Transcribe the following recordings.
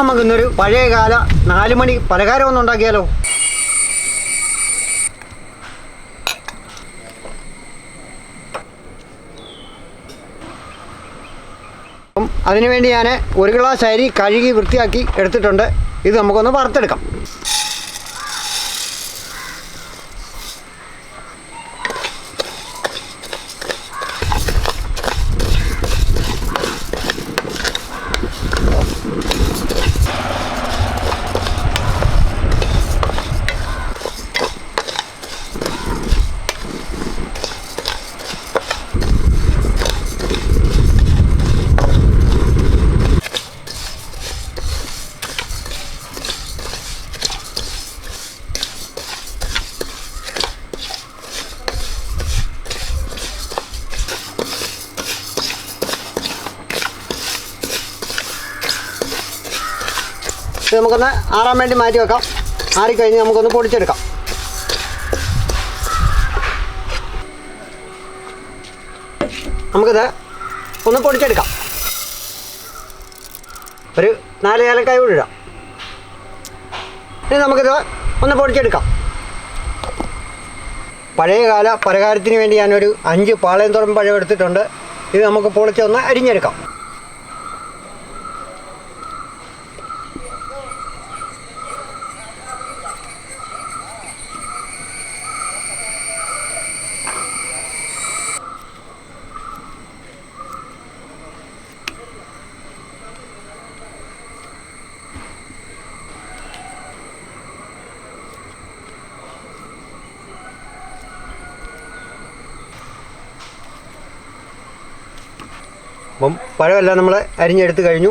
നമുക്കിന്നൊരു പഴയകാല നാല് മണി പലഹാരം ഒന്ന് ഉണ്ടാക്കിയാലോ അതിനുവേണ്ടി ഞാൻ ഒരു ഗ്ലാസ് അരി കഴുകി വൃത്തിയാക്കി എടുത്തിട്ടുണ്ട്. ഇത് നമുക്കൊന്ന് വറുത്തെടുക്കാം. ഇത് നമുക്കൊന്ന് ആറാൻ വേണ്ടി മാറ്റി വെക്കാം. ആറിക്കഴിഞ്ഞ് നമുക്കൊന്ന് പൊടിച്ചെടുക്കാം. നമുക്കിത് ഒന്ന് പൊടിച്ചെടുക്കാം. ഒരു നാല് ഏലക്കായ ഇടാം. ഇനി നമുക്കിത് ഒന്ന് പൊടിച്ചെടുക്കാം. പഴയകാല പലഹാരത്തിന് വേണ്ടി ഞാനൊരു അഞ്ച് പാളയംതുറം പഴം എടുത്തിട്ടുണ്ട്. ഇത് നമുക്ക് പൊളിച്ചൊന്ന് അരിഞ്ഞെടുക്കാം. അപ്പം പഴമെല്ലാം നമ്മൾ അരിഞ്ഞെടുത്ത് കഴിഞ്ഞു.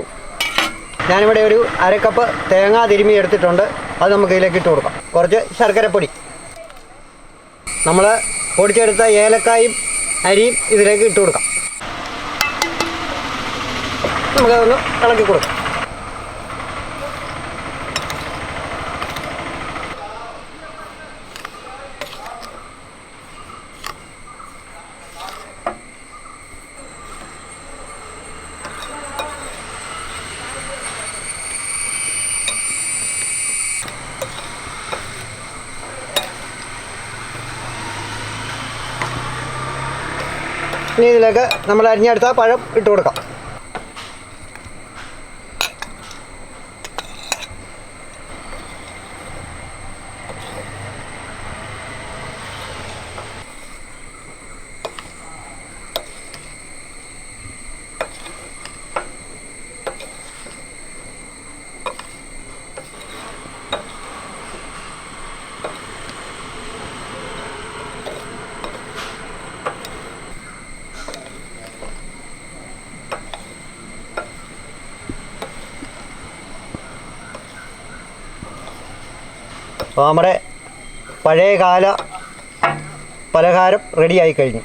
ഞാനിവിടെ ഒരു അരക്കപ്പ് തേങ്ങ തിരുമി എടുത്തിട്ടുണ്ട്. അത് നമുക്ക് ഇതിലേക്ക് ഇട്ട് കൊടുക്കാം. കുറച്ച് ശർക്കരപ്പൊടി നമ്മൾ പൊടിച്ചെടുത്ത ഏലക്കായും അരിയും ഇതിലേക്ക് ഇട്ട് കൊടുക്കാം. നമുക്കതൊന്ന് ഇളക്കി കൊടുക്കാം. ഇനി ഇതിലേക്ക് നമ്മൾ അരിഞ്ഞെടുത്ത പഴം ഇട്ട് കൊടുക്കാം അപ്പോൾ നമ്മുടെ പഴയകാല പലഹാരം റെഡിയായി കഴിഞ്ഞു